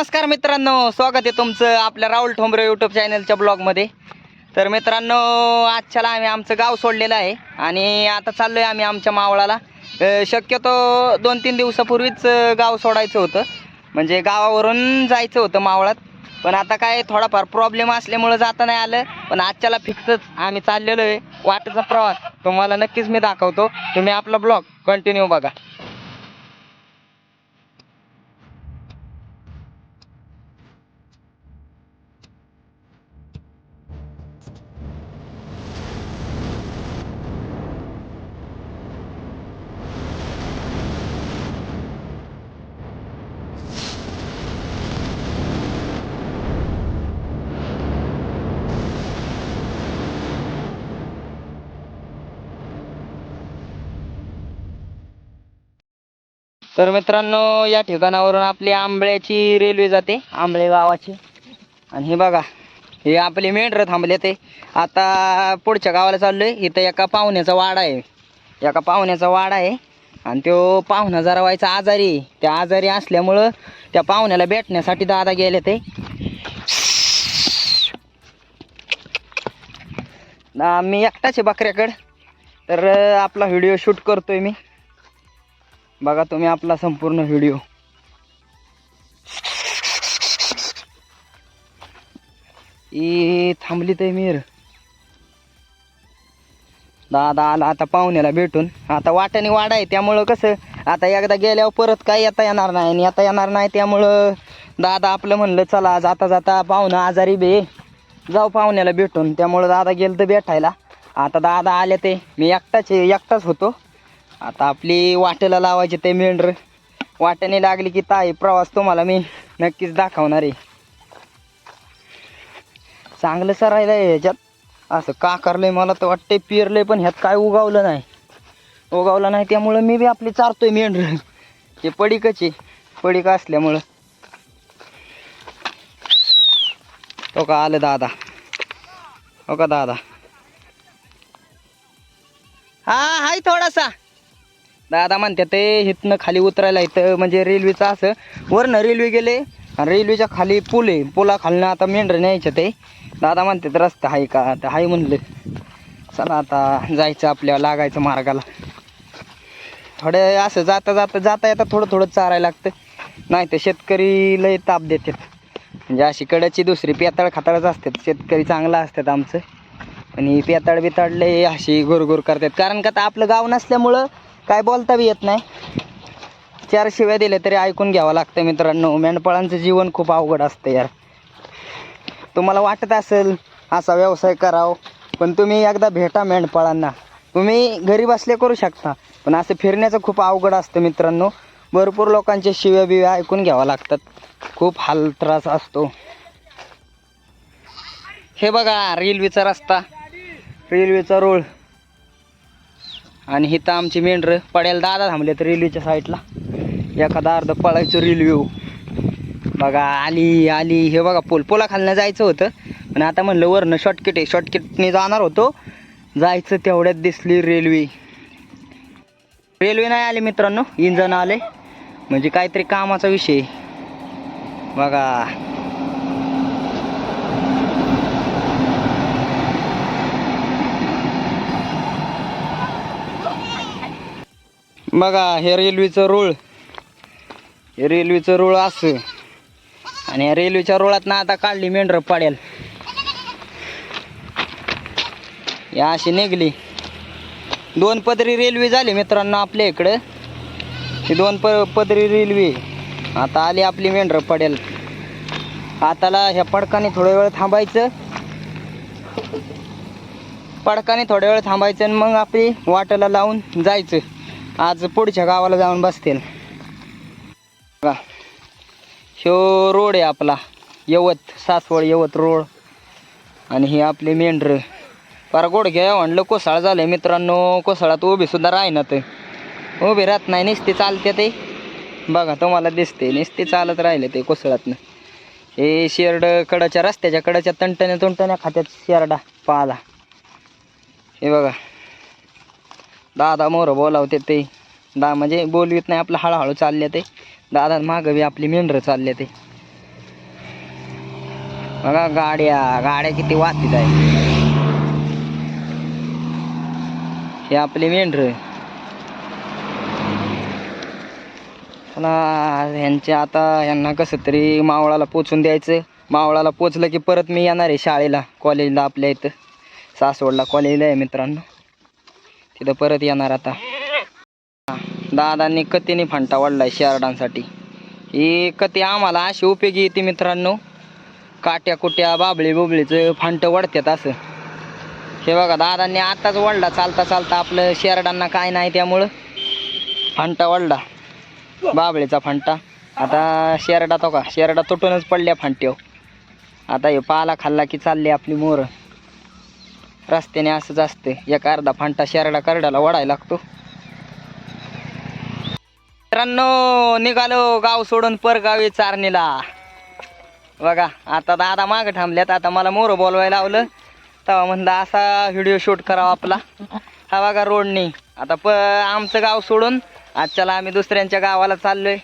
नमस्कार मित्रांनो स्वागत आहे तुमचं आपल्या राहुल ठोंबरे यूट्यूब चॅनलच्या ब्लॉगमध्ये तर मित्रांनो आजच्याला आम्ही आमचं गाव सोडलेलं आहे आणि आता चाललो आहे आम्ही आमच्या मावळाला. शक्यतो दोन तीन दिवसापूर्वीच गाव सोडायचं होतं. म्हणजे गावावरून जायचं होतं मावळात. पण आता काय थोडाफार प्रॉब्लेम असल्यामुळं जाता नाही आलं. पण आजच्याला फिक्सच आम्ही चाललेलो आहे वाटेचा प्रवास. तुम्हाला नक्कीच मी दाखवतो. तुम्ही आपला ब्लॉग कंटिन्यू बघा. तर मित्रांनो या ठिकाणावरून आपली आंबळ्याची रेल्वे जाते आंबळे गावाची. आणि हे बघा हे आपले मेंढरं थांबले ते. आता पुढच्या गावाला चाललो आहे इथं एका पाहुण्याचा वाडा आहे. एका पाहुण्याचा वाडा आहे. आणि तो पाहुणा जरा व्हायचा आजारी त्या आजारी असल्यामुळं त्या पाहुण्याला भेटण्यासाठी दादा गेले ते. मी एकटाच आहे बकऱ्याकडं. तर आपला व्हिडिओ शूट करतोय मी. बघा तुम्ही आपला संपूर्ण व्हिडिओ. ई थांबली ते मीर. दादा आला आता पाहुण्याला भेटून. आता वाट्याने वाढ आहे त्यामुळं कसं आता एकदा गेल्यावर परत काय येता येणार नाही आणि येता येणार नाही त्यामुळं दादा आपलं म्हणलं चला जाता जाता पाहुणं आजारी बे. जाऊ पाहुण्याला भेटून. त्यामुळं दादा गेलं तर भेटायला. आता दादा आले ते. मी एकटाच एकटाच होतो. आता आपली वाटेला लावायची ते मेंढर. वाट्याने लागली की ताई प्रवास तुम्हाला मी नक्कीच दाखवणार आहे. चांगलं सरायला आहे ह्याच्यात असं का करलंय मला तर वाटते पेरलंय पण ह्यात काय उगावलं नाही. उगावलं नाही त्यामुळं मी बी आपली चारतोय मेंढर. ते पडीकच आहे. पडीक असल्यामुळं. हो का आलं दादा. हो का दादा. हा हाय थोडासा. दादा म्हणते ते इथनं खाली उतरायला इथं म्हणजे रेल्वेचं असं वरनं रेल्वे गेले आणि रेल्वेच्या खाली पूल आहे. पुलाखालनं आता मेंढर न्यायचं ते. दादा म्हणते रस्ता आहे का? तर हाय म्हणलं. चला आता जायचं आपल्या लागायचं मार्गाला. थोडं असं जाता जाता जाता येता थोडं थोडं चारायला लागतं. नाही तर शेतकरी लय ताप देतात. म्हणजे अशी कडची दुसरी पेताळ खाताळच असतात. शेतकरी चांगला असतात आमचं. आणि पेताळ बिताळ लय अशी गुरगुर करतात. कारण का आता आपलं गाव नसल्यामुळं काय बोलता बी येत नाही. चार शिव्या दिल्या तरी ऐकून घ्यावं लागतं मित्रांनो. मेंढपाळांचं जीवन खूप अवघड असतं यार. तुम्हाला वाटत असेल असा व्यवसाय करावं पण तुम्ही एकदा भेटा मेंढपाळांना. तुम्ही घरी बसले करू शकता पण असं फिरण्याचं खूप अवघड असतं मित्रांनो. भरपूर लोकांचे शिव्या बिव्या ऐकून घ्यावं लागतात. खूप हाल त्रास असतो. हे बघा रेल्वेचा रस्ता. रेल्वेचा रोड आणि इथं आमची मेंढरं पडायला दादा थांबलेत रेल्वेच्या साईडला. एखादा अर्ध पळायचं रेल्वे. बघा आली आली. हे बघा पूल पुलाखालनं जायचं होतं. पण आता म्हणलं वरनं शॉर्टकट आहे. शॉर्टकटने जाणार होतो. जायचं तेवढ्यात दिसली रेल्वे. रेल्वे नाही आले मित्रांनो. इंजन आले म्हणजे काहीतरी कामाचा विषय बघा. बघा हे रेल्वेचं रूळ. हे रेल्वेचं रूळ असं. आणि या रेल्वेच्या रुळात ना आता काढली मेंढर पाडेल या अशी निघली. दोन पदरी रेल्वे झाली मित्रांनो आपल्या इकडं. ही दोन प पदरी रेल्वे. आता आली आपली मेंढर पडेल आताला ह्या पडकाने थोड्या वेळ थांबायचं. पडकाने थोड्या वेळ थांबायचं आणि मग आपली वाटेला लावून जायचं. आज पुढच्या गावाला जाऊन बसतील. बघा. ह्यो रोड आहे आपला. यवत सासवड यवत रोड. आणि हे आपले मेंढर पार गोड घ्या म्हणलं कोसळ झालंय मित्रांनो. कोसळात उभी सुद्धा राहीना ते उभी राहत नाही नुसते चालते ते. बघा तुम्हाला दिसते. नुसते चालत राहिले ते कोसळातनं. हे शेरड कडाच्या रस्त्याच्या कडाच्या तंटण्या तुंटण्या खात्यात शेरडा पाला. हे बघा. दादा मोरं बोलावते ते. दा म्हणजे बोलवीत नाही आपलं हळूहळू चालले ते. दादा मागं बी आपली मेंढरं चालले ते. बघा गाड्या गाड्या किती वाहतीत आहे. हे आपले मेंढर. ह्यांचे ह्यांच्या आता ह्यांना कसं तरी मावळाला पोचून द्यायचं. मावळाला पोचलं की परत मी येणार आहे शाळेला कॉलेजला आपल्या इथं. सासवडला कॉलेजला आहे मित्रांनो. तिथं परत येणार आता. दादांनी कतीने फांटा वाढलाय शेरडांसाठी. ही कती आम्हाला अशी उपयोगी येते मित्रांनो. काट्या कुट्या बाबळी बुबळीचं फांट वाढतात असं. हे बघा दादांनी आताच वाढला चालता चालता आपलं शेरडांना काय नाही त्यामुळं. फांटा वाढला. बाबळीचा फांटा. आता शेरडा तो का? शेरडा तुटूनच पडल्या फांट्यो आता हे पाला खाल्ला की चालली आपली मोर. रस्त्याने असंच असतं एक अर्धा फांटा शेरडा करड्याला वडायला लागतो. मित्रांनो निघालो गाव सोडून परगावी चारणीला. बघा आता दादा मागं थांबल्यात. आता मला मोर बोलवायला लावलं. तेव्हा म्हणलं असा व्हिडिओ शूट करावा आपला. हा बघा रोडनी. आता प आमचं गाव सोडून आजच्याला आम्ही दुसऱ्यांच्या गावाला चाललोय.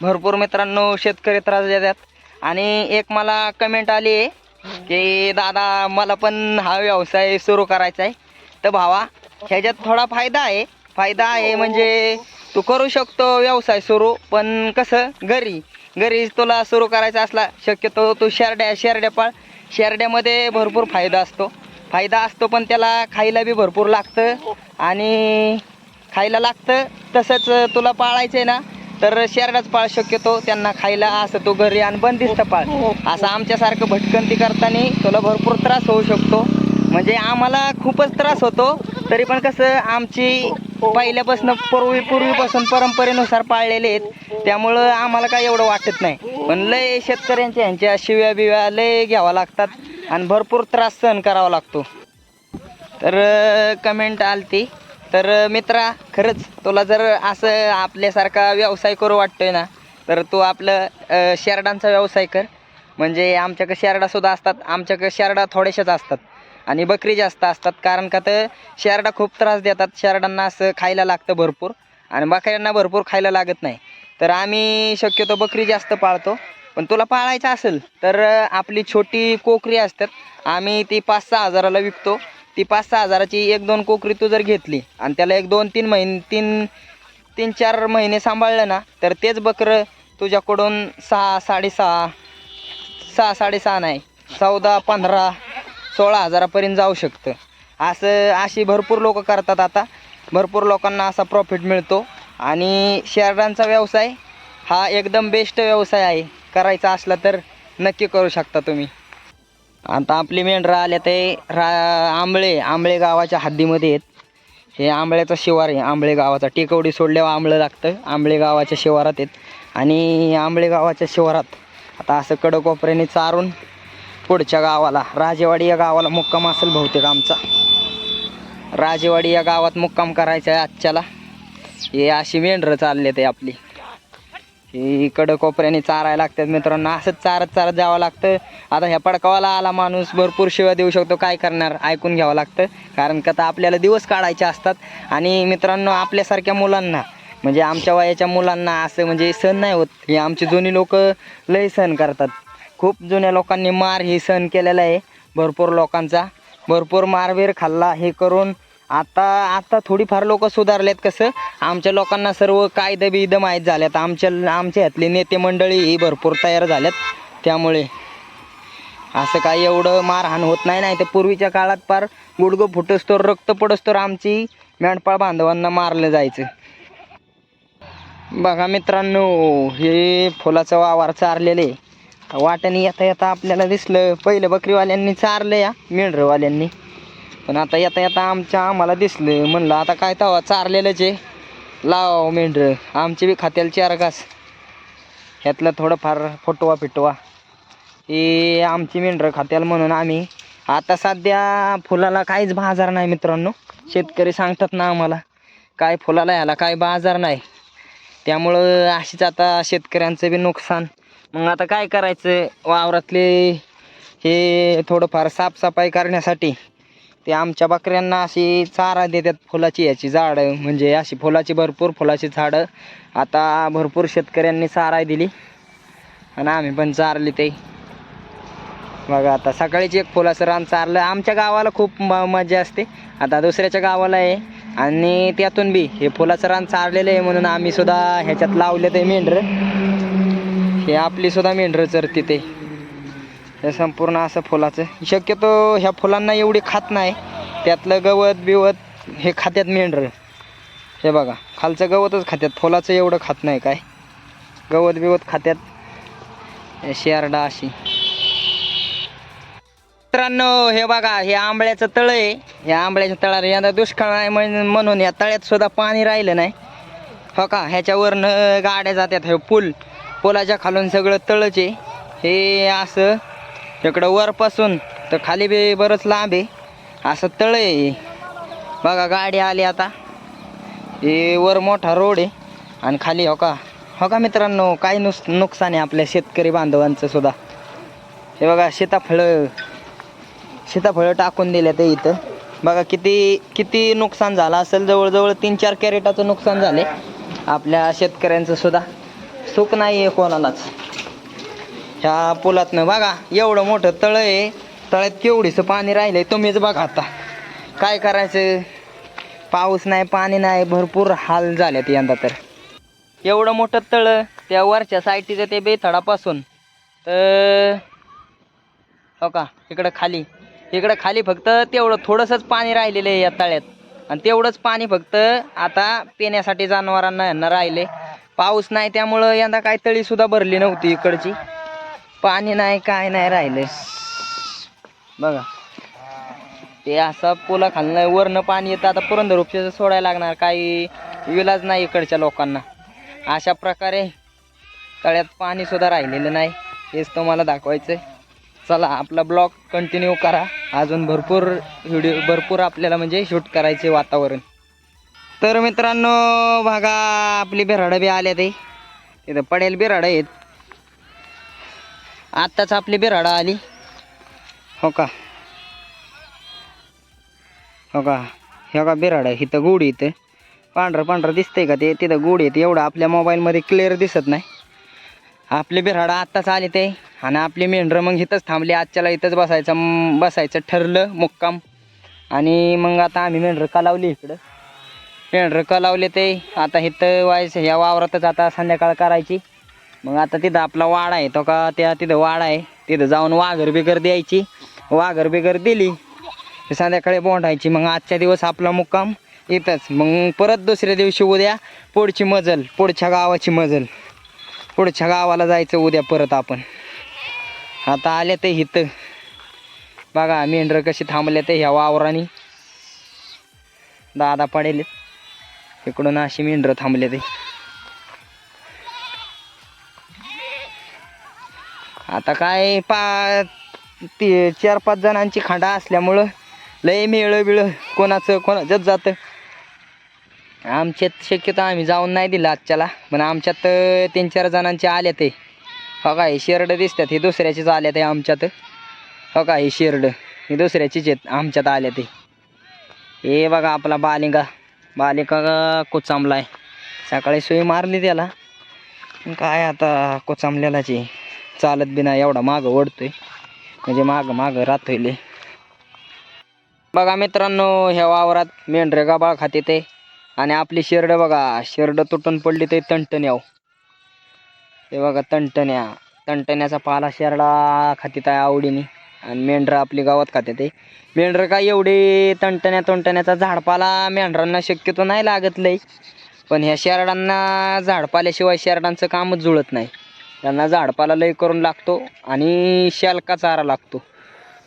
भरपूर मित्रांनो शेतकरी त्रास देतात. आणि एक मला कमेंट आली आहे की दादा मला पण हा व्यवसाय सुरू करायचा आहे तर भावा ह्याच्यात थोडा फायदा आहे. फायदा आहे म्हणजे तू करू शकतो व्यवसाय सुरू पण कसं घरी. घरी तुला सुरू करायचा असला शक्यतो तू शेरड्या शेरड्या पाळ. शेरड्यामध्ये भरपूर फायदा असतो. फायदा असतो पण त्याला खायला बी भरपूर लागतं. आणि खायला लागतं तसंच तुला पाळायचं आहे ना तर शेरडाच पाळ शक्यतो त्यांना खायला असं तो घरी आणि बंदिस्त पाळ. असं आमच्यासारखं भटकंती करताना तुला भरपूर त्रास होऊ शकतो. म्हणजे आम्हाला खूपच त्रास होतो तरी पण कसं आमची पहिल्यापासून पूर्वी पूर्वीपासून परंपरेनुसार पाळलेले आहेत. त्यामुळं आम्हाला काय एवढं वाटत नाही. पण लय शेतकऱ्यांच्या ह्यांच्या शिव्या बिव्या लय घ्यावा लागतात आणि भरपूर त्रास सहन करावा लागतो. तर कमेंट आलती. तर मित्रा खरंच तुला जर असं आपल्यासारखा व्यवसाय करू वाटतोय ना तर तू आपलं शेरडांचा व्यवसाय कर. म्हणजे आमच्याकडे शेरडासुद्धा असतात आमच्याकडे शेरडा थोड्याशाच असतात आणि बकरी जास्त असतात कारण का तर शेरडा खूप त्रास देतात शेरडांना असं खायला लागतं भरपूर आणि बकऱ्यांना भरपूर खायला लागत नाही. तर आम्ही शक्यतो बकरी जास्त पाळतो पण तुला पाळायचं असेल तर आपली छोटी कोकरी असतात आम्ही ती पाच सहा हजाराला विकतो. ती पाच सहा हजाराची एक दोन कोकरी तू जर घेतली आणि त्याला एक दोन तीन महिने तीन तीन चार महिने सांभाळलं ना तर तेच बकरं तुझ्याकडून सहा साडेसहा सहा साडेसहा नाही चौदा पंधरा सोळा हजारापर्यंत जाऊ शकतं. असं अशी भरपूर लोक करतात आता. भरपूर लोकांना असा प्रॉफिट मिळतो. आणि शेरडांचा व्यवसाय हा एकदम बेस्ट व्यवसाय आहे. करायचा असला तर नक्की करू शकता तुम्ही. आता आपली मेंढरं आल्या ते रा आंबळे आंबळे गावाच्या हद्दीमध्ये आहेत. हे आंबळ्याचा शिवार आहे आंबळे गावाचा. टेकवडी सोडल्यावर आंबळं लागतं आंबळे गावाच्या शिवारात आहेत. आणि आंबळे गावाच्या शिवारात आता असं कडकोपऱ्याने चारून पुढच्या गावाला राजेवाडी या गावाला मुक्काम असेल बहुतेक आमचा. राजेवाडी या गावात मुक्काम करायचा आहे आजच्याला. हे अशी मेंढरं चालले ते आपली. इकडं कडकोपऱ्याने चारायला लागतात मित्रांनो. असंच चारत चारत जावं लागतं. आता ह्या पडकावाला आला माणूस भरपूर शिव्या देऊ शकतो काय करणार? ऐकून घ्यावं लागतं. कारण का आता आपल्याला दिवस काढायचे असतात. आणि मित्रांनो आपल्यासारख्या मुलांना म्हणजे आमच्या वयाच्या मुलांना असं म्हणजे सण नाही होत. हे आमची जुनी लोक लय सण करतात. खूप जुन्या लोकांनी मार हे सहन केलेला आहे. भरपूर लोकांचा. भरपूर मारवीर खाल्ला हे करून आता आता थोडीफार लोक सुधारलेत कसं? आमच्या लोकांना सर्व कायदे बियदे माहीत झाल्यात आमच्या आमच्या ह्यातली नेते मंडळी ही भरपूर तयार झाल्यात त्यामुळे असं काही एवढं मारहाण होत नाही. नाही तर पूर्वीच्या काळात फार गुडगो फुटस्तोर रक्त पडस्तोर आमची मेंढपाळ बांधवांना मारलं जायचं. बघा मित्रांनो हे फुलाचं वावर चारलेले. वाट्याने येता येता आपल्याला दिसलं. पहिलं बकरीवाल्यांनी चारलं या मेंढरवाल्यांनी. पण आता येता येता आमच्या आम्हाला दिसलं. म्हणलं आता काय तवा चारलेलंच आहे. लाव हो मेंढरं. आमचे बी खात्याला चार घास. ह्यातलं थोडंफार फुटवा फिटवा. हे आमची मेंढरं खात्याला म्हणून आम्ही. आता सध्या फुलाला काहीच बाजार नाही मित्रांनो. शेतकरी सांगतात ना आम्हाला. काय फुलाला ह्याला काय बाजार नाही. त्यामुळं अशीच आता शेतकऱ्यांचं बी नुकसान. मग आता काय करायचं? वावरातले हे थोडंफार साफसफाई करण्यासाठी. ते आमच्या बकऱ्यांना अशी चारा देतात फुलाची याची झाडं. म्हणजे अशी फुलाची भरपूर फुलाची झाडं. आता भरपूर शेतकऱ्यांनी चारा दिली. आणि आम्ही पण चारली ते बघा आता सकाळीच एक फुलाचं रान चारलं. आमच्या गावाला खूप म मजा असते. आता दुसऱ्याच्या गावाला आहे. आणि त्यातून बी हे फुलाचं रान चारलेलं आहे म्हणून आम्ही सुद्धा ह्याच्यात लावले ते मेंढर. हे आपली सुद्धा मेंढरं चरते ते. हे संपूर्ण असं फुलाचं शक्यतो ह्या फुलांना एवढी खात नाही. त्यातलं गवत बिवत हे खात्यात मेंढरं. हे बघा खालचं गवतच खात्यात. फुलाचं एवढं खात नाही काय. गवत बिवत खात्यात. शेरडा अशी. मित्रांनो हे बघा हे आंबळ्याचं तळ आहे. या आंबळ्याच्या तळाला यंदा दुष्काळ आहे म्हण- म्हणून या तळ्यात सुद्धा पाणी राहिलं नाही. हो का? ह्याच्यावरनं गाड्या जातात हे पूल. पुलाच्या खालून सगळं तळच आहे. हे असं इकडं वरपासून तर खाली बी बरंच लांब आहे. असं तळ आहे. बघा गाडी आली आता. हे वर मोठा रोड आहे. आणि खाली हो का? हो का मित्रांनो काय नुस नुकसान आहे आपल्या शेतकरी बांधवांचं सुद्धा. हे बघा सीताफळं. सीताफळं टाकून दिल्या ते इथं. बघा किती किती नुकसान झालं असेल. जवळजवळ तीन चार कॅरेटाचं नुकसान झाले आपल्या शेतकऱ्यांचं सुद्धा. सुख नाही आहे कोणालाच. ह्या पुलातनं बघा एवढं मोठं तळ आहे. तळ्यात केवढीचं पाणी राहिलंय तुम्हीच बघा आता. काय करायचं? पाऊस नाही पाणी नाही भरपूर हाल झाल्यात यंदा तर. एवढं मोठं तळ त्या वरच्या साईटीचं ते बेथडापासून. तर हो का इकडं खाली. इकडं खाली फक्त तेवढं थोडंसंच पाणी राहिलेलं आहे या तळ्यात. आणि तेवढंच पाणी फक्त आता पिण्यासाठी जनावरांना यांना राहिले. पाऊस नाही त्यामुळं यंदा काय तळीसुद्धा भरली नव्हती इकडची. पाणी नाही काय नाही राहिलं. बघा. ते असं पुला खालनं वरनं पाणी येतं आता पुरंदर उपचार सोडायला लागणार. काही विलाज नाही इकडच्या लोकांना. अशा प्रकारे तळ्यात पाणी सुद्धा राहिलेलं नाही. हेच तुम्हाला दाखवायचं चला आपला ब्लॉग कंटिन्यू करा. अजून भरपूर व्हिडिओ भरपूर आपल्याला म्हणजे शूट करायचे वातावरण. तर मित्रांनो बघा आपली बिराडं बी आल्या ते तिथं पडेल बिराडं आहेत. आत्ताच आपली बिराडा आली. हो का? हो का? हे का बिराड इथं गोडी इथं. पांढरं पांढरं दिसतंय का ते? तिथं गोडी येते एवढं आपल्या मोबाईलमध्ये क्लिअर दिसत नाही. आपले बिराडा आत्ताच आले ते. आणि आपली मेंढरं मग इथंच थांबली आजच्याला इथंच बसायचं बसायचं ठरलं मुक्काम. आणि मग आता आम्ही मेंढरं कलावली इकडं. मेंढरं कलावले ते आता इथं व्हायचं ह्या वावरातच आता संध्याकाळ करायची. मग आता तिथं आपला वाडा आहे तो का त्या तिथं वाडा आहे. तिथं जाऊन वाघर बिगर द्यायची. वाघर बिगर दिली संध्याकाळी बोंडायची. मग आजच्या दिवस आपला मुक्काम इथंच. मग परत दुसऱ्या दिवशी उद्या पुढची मजल पुढच्या गावाची मजल. पुढच्या गावाला जायचं उद्या परत आपण. आता आले ते इथं बघा मेंढरं कशी थांबले ते ह्या वावरानी. दादा पडेल इकडून अशी मेंढरं थांबले ते. आता काय पा ती चार पाच जणांची खांडा असल्यामुळं लय मेळं बिळ कोणाचं कोणाच्यात जातं. आमच्यात शक्यतो आम्ही जाऊन नाही दिलं आजच्याला पण आमच्यात तीन चार जणांचे आले ते हो का हे शेरड दिसतात हे दुसऱ्याचीच आले ते आमच्यात. हो का हे शेरड हे दुसऱ्याचीच आहेत आमच्यात आले ते हे बघा आपला बालिंगा बालिका कोचांबला आहे सकाळी सोयी मारली त्याला. काय आता कोचांबल्यालाच आहे चालत बी नाही एवढा मागं ओढतोय. म्हणजे मागं मागं राहतोय लय बघा मित्रांनो ह्या वावरात मेंढरे गाबाळ खाते ते आणि आपली शेरड बघा शेरड तुटून पडली ते तणटण्याव हे बघा तणटण्या तणटण्याचा पाला शेरडा खातीत आहे आवडीने. आणि मेंढरं आपली गावात खाते ते मेंढरं काय एवढे तणटण्या तणटण्याचा झाडपाला मेंढरांना शक्यतो नाही लागत लय पण ह्या शेरडांना झाडपाल्याशिवाय शेरडांचं कामच जुळत नाही. त्यांना झाडपाला लय करून लागतो आणि शालका चारा लागतो.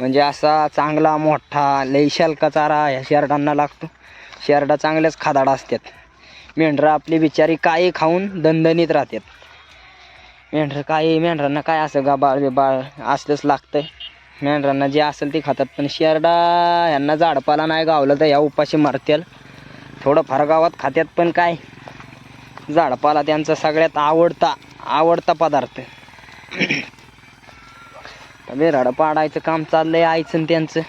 म्हणजे असा चांगला मोठा लय शालका चारा ह्या शेरडांना लागतो. शेरडा चांगल्याच खादाडा असतात. मेंढरं आपली बिचारी काही खाऊन दणदणीत राहतात. मेंढरं काही मेंढरांना काय असं गाबाळ बिबाळ असलंच लागतंय. मेंढरांना जे असेल ते खातात पण शेरडा ह्यांना झाडपाला नाही गावलं तर ह्या उपाशी मारतील. थोडंफार गावात खात्यात पण काय? झाडपाला त्यांचा सगळ्यात आवडता आवडता पदार्थ. बेराडं पाडायचं काम चाललंय आईचं आणि त्यांचं.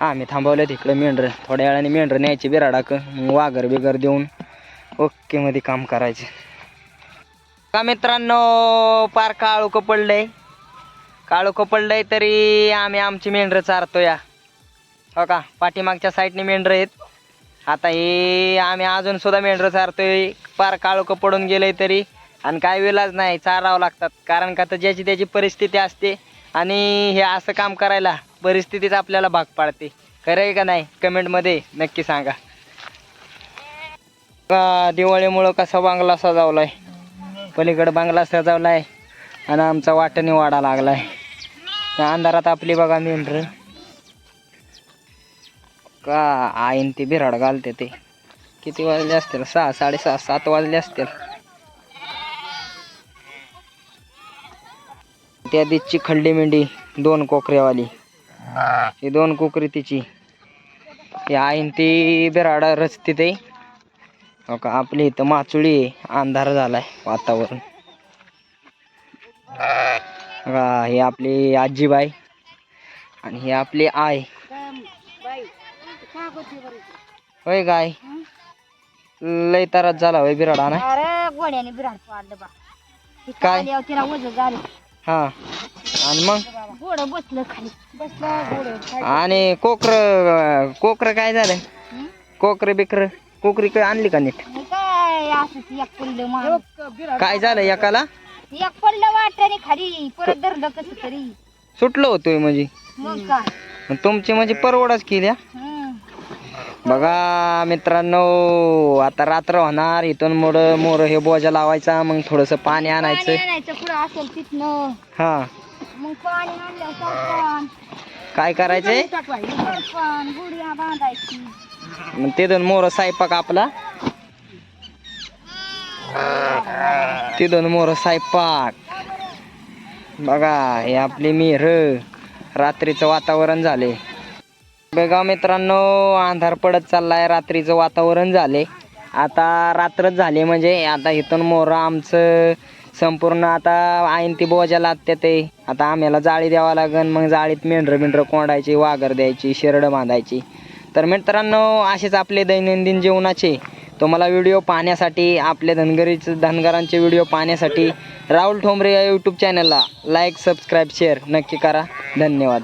आम्ही थांबवलं तिकडं मेंढरं. थोड्या वेळाने मेंढरं न्यायची बिराडाक मग वाघर बिगर देऊन ओके मध्ये काम करायचे. का मित्रांनो पार काळू कपडलंय काळू कपडलंय तरी आम्ही आमची मेंढरं चारतो या हो का? पाठीमागच्या साईडने मेंढरं आहेत. आता हे आम्ही अजून सुद्धा मेंढरं चारतोय. पार काळू पडून गेलंय तरी. आणि काय वेळाच नाही चारावं लागतात. कारण का तर ज्याची त्याची परिस्थिती असते आणि हे असं काम करायला परिस्थितीच आपल्याला भाग पाडते. खरं आहे का नाही? कमेंटमध्ये नक्की सांगा. का दिवाळीमुळं कसा बांगला सजावलाय? पलीकडे बांगला सजावलाय आणि आमचा वाटणी वाडा लागलाय. आहे अंधारात आपली बघा मेंढर. का आईन ते बिराड घालते ते. किती वाजले असतील? सहा साडेसहा सात वाजले असतील. त्या दिसची खल्ली मेंढी दोन कोकऱ्यावाली ही. दोन कोकरी तिची. ही आईन ती बिराडा रचते ते. हो का आपली इथं माचुळी आहे अंधार झालाय वातावरण. बघा, ही आपली आजीबाई आणि ही आपली आय होय गाय. लय तारात झाला होय बिराडा ना अरे गोड्याने बिराड पाडलं बा. ती काय? तिला वजन झालं. हा. आणि मग? घोड बसलं खाली. बसलं घोड आणि कोकर कोकर काय झालं कोकर बिकर कोकरी काय आणली का नीट? काय असं एक पडलं मान काय झालं एकाला? एक पडलं वाटणे खाली. परत धरलं कसं तरी. सुटलं होतोय म्हणजे. मग काय? मग तुमची म्हणजे परवडाच केली हा? बघा मित्रांनो आता रात्र होणार इथून मोड मोर हे बोजा लावायचा मग थोडस पाणी आणायचं. पुढं असेल तिथनं. हा. मग पाणी आणलं काय करायचंय? बांधायची. मग तिथून मोर सायपाक आपला. तिथून मोर सायपाक. बघा हे आपली मिर. रात्रीचं वातावरण झाले. बेगाव मित्रांनो अंधार पडत चाललाय. रात्रीचं वातावरण झाले. आता रात्रच झाली म्हणजे आता इथून मोर आमचं संपूर्ण आता आईन ती बोजा लागते ते. आता आम्हाला जाळी द्यावा लागन. मग जाळीत मेंढरं बिंढरं कोंडायची वाघर द्यायची शेरडं बांधायची. तर मित्रांनो असेच आपले दैनंदिन जीवनाचे तुम्हाला व्हिडिओ पाहण्यासाठी आपल्या धनगरीचे धनगरांचे व्हिडिओ पाहण्यासाठी राहुल ठोंबरे या यूट्यूब चॅनलला लाईक सबस्क्राईब शेअर नक्की करा. धन्यवाद.